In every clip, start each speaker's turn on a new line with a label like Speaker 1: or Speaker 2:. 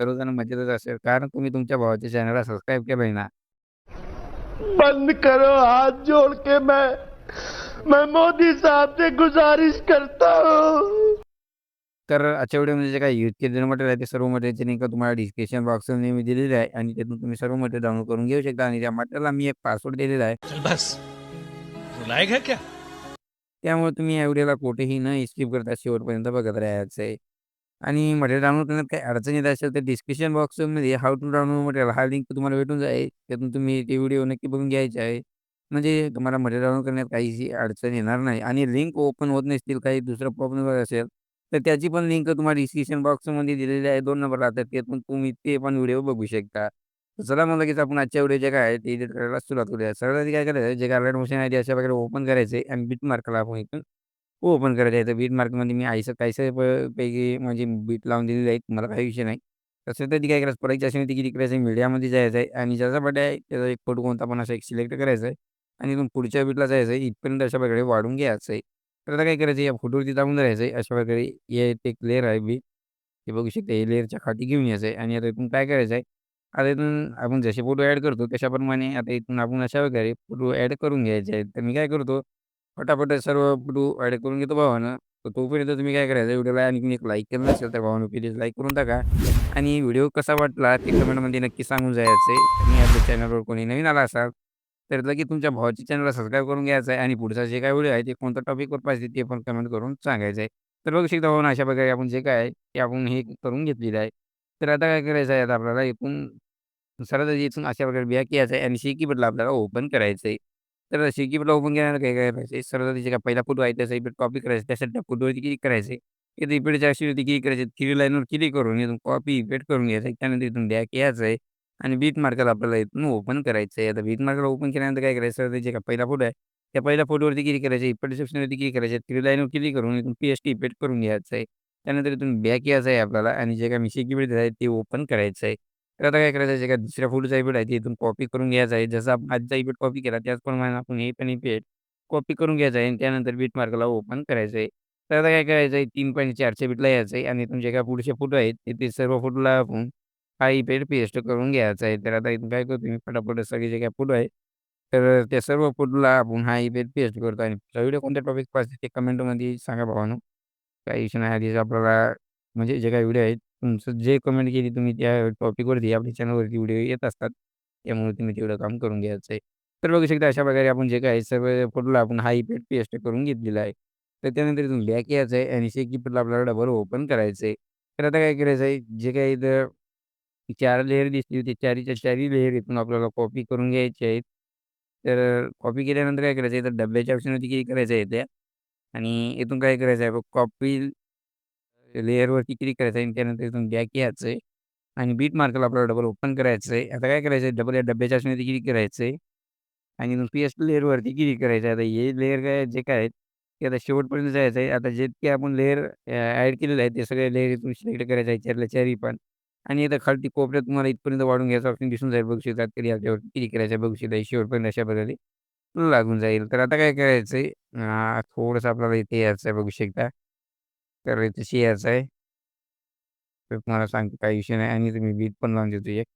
Speaker 1: सर्वजण मजेतच असेल. कारण तुम्ही तुमच्या भावाच्या चॅनलला सबस्क्राईब केलंय ना.
Speaker 2: बंद करो हाथ जोड़ के मैं मैं मोदी साहब से गुजारिश करता हूँ
Speaker 1: तर आजच्या व्हिडिओमध्ये जे काही यूज केलेलं मटेरियल आहे ते सर्व मटेरियलची लिंक तुम्हाला डिस्क्रिप्शन बॉक्समध्ये मी दिलेली आहे आणि त्यातून तुम्ही सर्व मटेरियल डाउनलोड करून घेऊ शकता आणि त्या मटेरियलला मी एक पासवर्ड दिलेला आहे.
Speaker 3: बस रुलाएगा है क्या
Speaker 1: त्यामुळे तुम्ही या व्हिडिओला कुठेही न स्किप करता शेवटपर्यंत बघत राहायचं आहे. आणि मटेरियल डाउनलोड करण्यात काही अडचण येत असेल तर डिस्क्रिप्शन बॉक्समध्ये हाऊ टू डाउनलोड मटेरियल हा लिंक तुम्हाला भेटून जाईल. त्यातून तुम्ही ते व्हिडिओ नक्की बघून घ्यायचे आहे. म्हणजे तुम्हाला मटेरियल डाउनलोड करण्यात काहीही अडचण येणार नाही आणि लिंक ओपन होत नसतील, काही दुसरा प्रॉब्लेम असेल, तर त्याची पण लिंक तुम्हाला डिस्क्रिप्शन बॉक्समध्ये दिलेली आहे. 2 नंबर तर त्यातून तुम्ही ते पण व्हिडिओ बघू शकता. तर चला मग लगेच आपण आजच्या व्हिडिओ जे काय आहे ते एडिट करायला सुरुवात करूया. सर्वात आधी काय करायचं जे गार्डेड मोशन आहे ते अशा प्रकारे ओपन करायचे आणि बिट मार्कला आपण इथून ओपन करायचं आहे. तर बीट मार्केटमध्ये मी आयसं काहीसं प पैकी म्हणजे बीट लावून दिलेली आहेत. मला काही विषय नाही. तसं तर ती काय करायचं परत असेल ती करायचं मीडियामध्ये जायचं आहे आणि ज्याचा बर्थडे आहे त्याचा एक फोटो कोणता पण असा एक सिलेक्ट करायचा आहे आणि इथून पुढच्या बीटला जायचं आहे. इथपर्यंत अशा प्रकारे वाढून घ्यायचं आहे. तर आता काय करायचं या फोटोवरती दाबून धरायचं आहे. अशा प्रकारे हे एक लेयर आहे बीट. हे बघू शकता हे लेयरच्या खाली घेऊन यायचं आहे आणि आता इथून काय करायचं आहे, आता इथून आपण जसे फोटो ॲड करतो तशाप्रमाणे आता इथून आपण अशा प्रकारे फोटो ॲड करून घ्यायचे आहेत. तर मी काय करतो फटाफट सर्व फोटो ॲड करून घेतो भावानं. तर तोपर्यंत तुम्ही काय करायचं व्हिडिओला आणखी एक लाईक केलं नसेल तर भावानं प्लीज लाईक करून टाका आणि व्हिडिओ कसा वाटला ते कमेंटमध्ये नक्की सांगून जायचं आहे. आणि आपल्या चॅनलवर कोणी नवीन आला असाल तर लगेच तुमच्या भावाची चॅनलला सबस्क्राईब करून घ्यायचं आहे आणि पुढचा जे काय व्हिडिओ आहे ते कोणत्या टॉपिकवर पाहिजे ते पण कमेंट करून सांगायचं आहे. तर बघू शकता भावना अशा प्रकारे आपण जे काय ते आपण हे करून घेतलेलं आहे. तर आता काय करायचं आहे आता आपल्याला इथून सरळ इथून अशा प्रकारे बिया यायचं आहे आणि सी बदला आपल्याला ओपन करायचं आहे. तर सी कीबोर्डला ओपन केल्यानंतर काय करायचं सरळ जे काही पहिला फोटो आहे त्याचा इफेक्ट कॉपी करायचं त्यासाठी त्या फोटोवरती क्लिक करायचे किती इथं इफेक्टच्या ऑप्शनवरती क्लिक करायचे थ्री लाईनवर क्लिक करून इथून कॉपी इफेक्ट करून घ्यायचं त्यानंतर इथून बॅक यायचं आहे आणि बीट मार्करला आपल्याला इथून ओपन करायचं आहे. आता बीट मार्करला ओपन केल्यानंतर काय करायचं सरळ जे काही पहिला फोटो आहे त्या पहिल्या फोटोवरती क्लिक करायचं. इफेक्ट ऑप्शनवरती क्लिक करायचं. थ्री लाईनवर क्लिक करून इथून पी एस टी इफेक्ट करून घ्यायचं आहे. त्यानंतर इथून बॅक यायचं आहे आपल्याला आणि जे काय मी सी आहे ते ओपन करायचं आहे. तर आता काय करायचं आहे का दुसऱ्या फोटोचा इफेक्ट आहे तिथून इथून कॉपी करून घ्यायचा आहे. जसं आपण आजचा इफेक्ट कॉपी केला त्याचप्रमाणे आपण हे पण इफेक्ट कॉपी करून घ्यायचं आहे आणि त्यानंतर बीट मार्कला ओपन करायचं आहे. तर आता काय करायचं आहे 3.4च्या बीटला यायचं आहे आणि इथून जे पुढचे फोटो आहेत ते सर्व फोटोला आपण हा इफेक्ट पेस्ट करून घ्यायचा आहे. तर आता इथून काय करतो मी फटाफट सगळे जे काही फोटो आहेत तर त्या सर्व फोटोला आपण हा इफेक्ट पेस्ट करतो आणि व्हिडिओ कोणत्या टॉपिक पाहिजे ते कमेंटमध्ये सांगा भावानो. काही इश्यू नाही. आधीच आपल्याला म्हणजे जे काही व्हिडिओ आहेत तुमचं जे कमेंट केली तुम्ही त्या टॉपिकवरती आपल्या चॅनलवरती व्हिडिओ येत असतात. त्यामुळे तुम्ही तेवढं काम करून घ्यायचं आहे. तर बघू शकता अशा प्रकारे आपण जे काही सर्व फोटोला आपण हा इफेक्ट पेस्ट करून घेतलेला आहे. तर त्यानंतर इथून बॅक यायचं आहे आणि सी आपल्याला डबल ओपन करायचं आहे. तर आता काय करायचं आहे जे काही इथं 4 लेयर दिसली होती, चारीच्या चारी लेयर इथून आपल्याला कॉपी करून घ्यायचे आहेत. तर कॉपी केल्यानंतर काय करायचं आहे तर डब्याच्या ऑप्शनवरती क्लिक करायचं आहे त्या आणि इथून काय करायचं आहे कॉपी लेयरवरती क्लिक करायचं आहे. आणि त्यानंतर इथून बॅक यायचं आहे. आणि बीट मार्कला आपल्याला डबल ओपन करायचं आहे. आता काय करायचं आहे? डबल या डब्याच्या ऑप्शनवरती क्लिक करायचं आहे. आणि इथून एस लेअरवरती क्लिक करायचं आहे. आता हे लेअर काय जे काय आहेत? ते आता शेवटपर्यंत जायचं आहे. आता जितके आपण लेअर ॲड केलेले आहेत ते सगळे लेअर इथून सिलेक्ट करायचं आहे. चारल्या चारी पण. आणि आता खालती कोपऱ्यात तुम्हाला इथपर्यंत वाढून घ्यायचं ऑप्शन दिसून जाईल. बघू शकतात तर याच्यावरती क्लिक करायचं बघू शकता शेवटपर्यंत अशा प्रकारे लागून जाईल. तर आता काय करायचं आहे? थोडंसं आपल्याला इथे यायचं आहे. बघू शकता. तर इथेशी यायचं आहे. तर तुम्हाला सांगतो काही विषय नाही आणि तुम्ही बीट पण लावून देतो एक.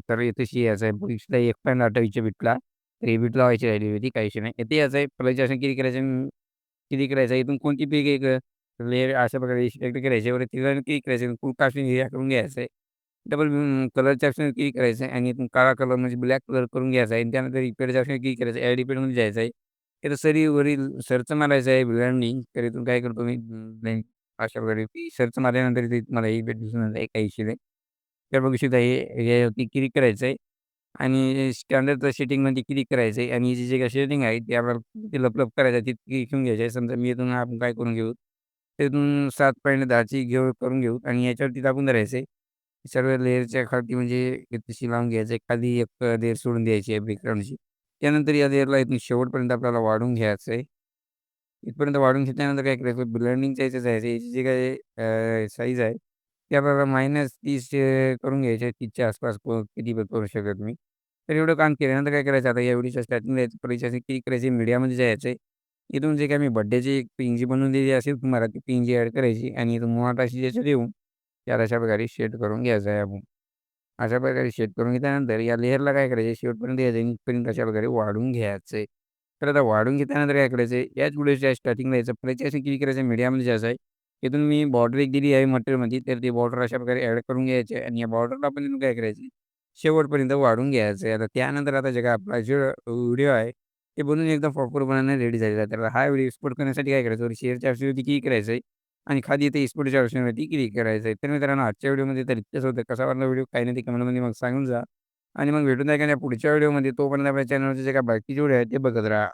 Speaker 1: तर इथेशी यायचं आहे बघू शकता 1.28च्या बीटला तर बीट लावायची राहिली होती काही विषय नाही. इथे यायचं आहे प्लसच्या ऑप्शन किती करायचं किती करायचं इथून कोणती पीक एक लेयर अशा प्रकारे सिलेक्ट करायची वर तिला किती करायचं फुल कास्टिंग हे करून घ्यायचं आहे. डबल कलरच्या ऑप्शन किती करायचं आहे आणि इथून काळा कलर म्हणजे ब्लॅक कलर करून घ्यायचा आहे आणि त्यानंतर रिपेअरच्या ऑप्शन किती करायचं ॲड रिपेअरमध्ये जायचं आहे. इथं सरीवरील सर्च मारायचं आहे ब्लेंडिंग तर इथून काय करतो मी अशा प्रकारे सर्च मारल्यानंतर इथे तुम्हाला भेट दिसून आहे काही नाही. तर बघू शकता हे यावरती क्लिक करायचं आहे आणि स्टँडर्ड सेटिंगमध्ये क्लिक करायचं आहे आणि जे जे काही सेटिंग आहे ते आपल्याला ते लपलप करायचं आहे ती घेऊन घ्यायचं आहे. समजा मी इथून आपण काय करून घेऊ तिथून 7.10ची घेऊ करून घेऊ आणि याच्यावरती दाबून धरायचं आहे. सर्व लेअरच्या खालती म्हणजे तशी लावून घ्यायचं आहे. खाली एक लेअर सोडून द्यायची आहे बॅकग्राऊंडची. त्यानंतर या लेयरला इथून शेवटपर्यंत आपल्याला वाढवून घ्यायचं आहे. इथपर्यंत वाढवून घेतल्यानंतर काय करायचं ब्लेंडिंगच्या ह्याच्यात जायचं याची जी काय साईज आहे ती आपल्याला -30 करून घ्यायचे तीसच्या आसपास किती करू शकत तुम्ही. तर एवढं काम केल्यानंतर काय करायचं आता या व्हिडिओच्या स्टार्टिंगला यायचं क्लिक करायची मीडियामध्ये जायचं आहे. इथून जे काय मी बर्थडेची एक पीएजी बनवून दिली असेल तुम्हाला ती पीएनजी ॲड करायची आणि इथून मोनाटाशी याच्यात देऊन त्याला अशा प्रकारे शेड करून घ्यायचा आहे आपण. अशा प्रकारे शेड करून घेतल्यानंतर या लेयरला काय करायचं शेवटपर्यंत यायचं आहे इथपर्यंत अशा प्रकारे वाढवून घ्यायचं आहे. तर आता वाढून घेतल्यानंतर काय करायचं आहे याच व्हिडिओच्या स्टार्टिंगला यायचं प्लेची असं किती करायचं मीडियामध्ये जायचं आहे. तिथून मी बॉर्डर एक दिली आहे मटेरियलमध्ये तर ती बॉर्डर अशा प्रकारे ॲड करून घ्यायची आहे आणि या बॉर्डरला आपण इथून काय करायचं आहे शेवटपर्यंत वाढवून घ्यायचं आहे. आता त्यानंतर आता जे काय आपला जो व्हिडिओ आहे ते बनून एकदम प्रॉपरपणे रेडी झालेला आहे. तर हा व्हिडिओ एक्सपोर्ट करण्यासाठी काय करायचं वर शेअरच्या किती करायचं आहे आणि खाली इथे एक्सपोर्टच्या ऑप्शनवरती क्लिक करायचं आहे. तर मित्रांनो आजच्या व्हिडिओमध्ये तर इतकंच होतं. कसा वाटला व्हिडिओ काही नाही ते कमेंटमध्ये मग सांगून जा आणि मग भेटून जाईल एखाद्या पुढच्या व्हिडिओमध्ये. तोपर्यंत आपल्या चॅनलचे जे काही बाकीचे व्हिडिओ आहेत ते बघत राहा.